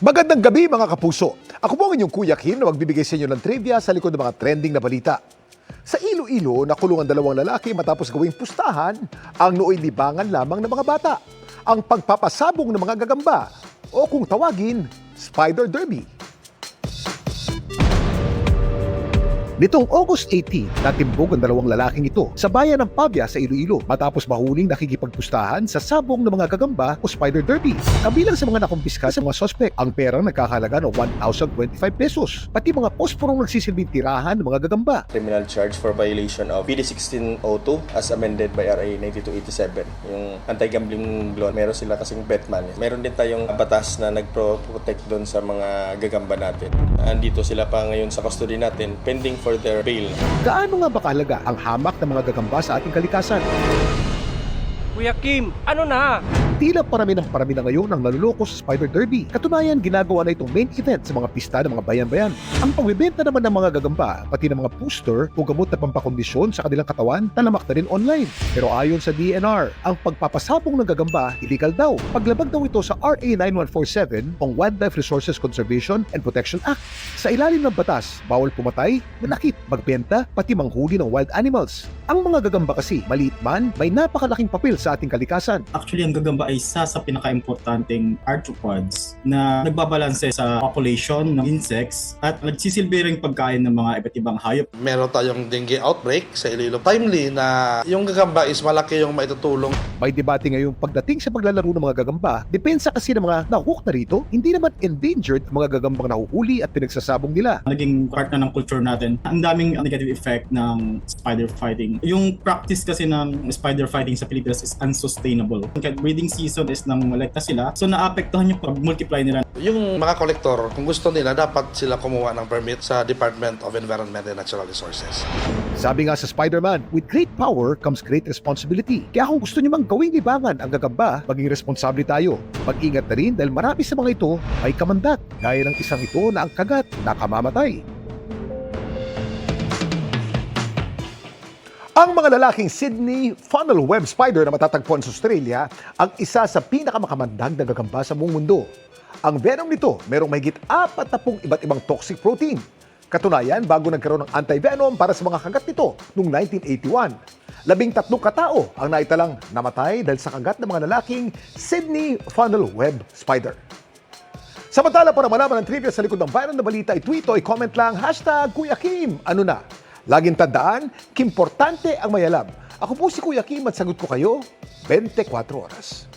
Magandang gabi mga kapuso. Ako po ang inyong Kuya Kim na magbibigay sa inyo ng trivia sa likod ng mga trending na balita. Sa Iloilo, nakulong ang dalawang lalaki matapos gawing pustahan ang nooy libangan lamang ng mga bata. Ang pagpapasabong ng mga gagamba o kung tawagin, Spider Derby. Nitong August 18, natimbog ang dalawang lalaking ito sa bayan ng Pavia sa Iloilo matapos mahuling nakikipagpustahan sa sabong ng mga gagamba o spider derby. Kabilang sa mga nakumpiska sa mga sospek, ang perang nagkakalaga ng 1,025 pesos, pati mga posporong nagsisilbing tirahan ng mga gagamba. criminal charge for violation of PD 1602 as amended by RA 9287. Yung anti-gambling law, meron sila kasing bet money. Meron din tayong batas na nagpro-protect doon sa mga gagamba natin. Andito sila pa ngayon sa custody natin pending for their bail. Gaano nga ba kahalaga ang hamak ng mga gagamba sa ating kalikasan? Kuya Kim, ano na? Tila parami ng parami na ngayon ang naluloko sa Spider Derby. Katunayan, ginagawa na itong main event sa mga pista ng mga bayan-bayan. Ang pagbibenta naman ng mga gagamba, pati ng mga booster o gamot na pampakondisyon sa kanilang katawan, talamak na rin online. Pero ayon sa DNR, ang pagpapasabong ng gagamba, illegal daw. Paglabag daw ito sa RA 9147 o Wildlife Resources Conservation and Protection Act. Sa ilalim ng batas, bawal pumatay, manakit, magbenta, pati manghuli ng wild animals. Ang mga gagamba kasi, maliit man, may napakalaking papel sa ating kalikasan. Actually, ang gagamba ay isa sa pinaka-importanting arthropods na nagbabalanse sa population ng insects at nagsisilbi rin pagkain ng mga iba't ibang hayop. meron tayong dengue outbreak sa Iloilo. Timely na yung gagamba is malaki yung maitutulong. May debate ngayong pagdating sa paglalaro ng mga gagamba, depensa kasi ng mga nahook na rito, hindi naman endangered ang mga gagambang nahuhuli at pinagsasabong nila. Naging part na ng culture natin. Ang daming negative effect ng spider fighting. Yung practice kasi ng spider fighting sa Pilipinas is unsustainable. Kahit breeding season is nang malekta sila, so naapektuhan yung pag-multiply nila. Yung mga kolektor, kung gusto nila, dapat sila kumuha ng permit sa Department of Environment and Natural Resources. Sabi nga sa Spider-Man, with great power comes great responsibility. Kaya kung gusto niyo mang gawing libangan ang gagamba, maging responsable tayo. Mag-ingat na rin dahil marami sa mga ito ay kamandat, gaya ng isang ito na ang kagat nakamamatay. Ang mga lalaking Sydney funnel web spider na matatagpuan sa Australia ang isa sa pinakamakamandag na gagamba sa buong mundo. Ang venom nito merong mahigit 40 iba't ibang toxic protein. Katunayan, bago nagkaroon ng anti-venom para sa mga kagat nito noong 1981, labing tatlong katao ang naitalang namatay dahil sa kagat ng mga lalaking Sydney funnel web spider. Samantala para malaman ang trivia sa likod ng viral na balita, i-tweet o i-comment lang, hashtag Kuya Kim, ano na? Laging tandaan, kimportante ang may alam. Ako po si Kuya Kim at sagot ko kayo, 24 oras.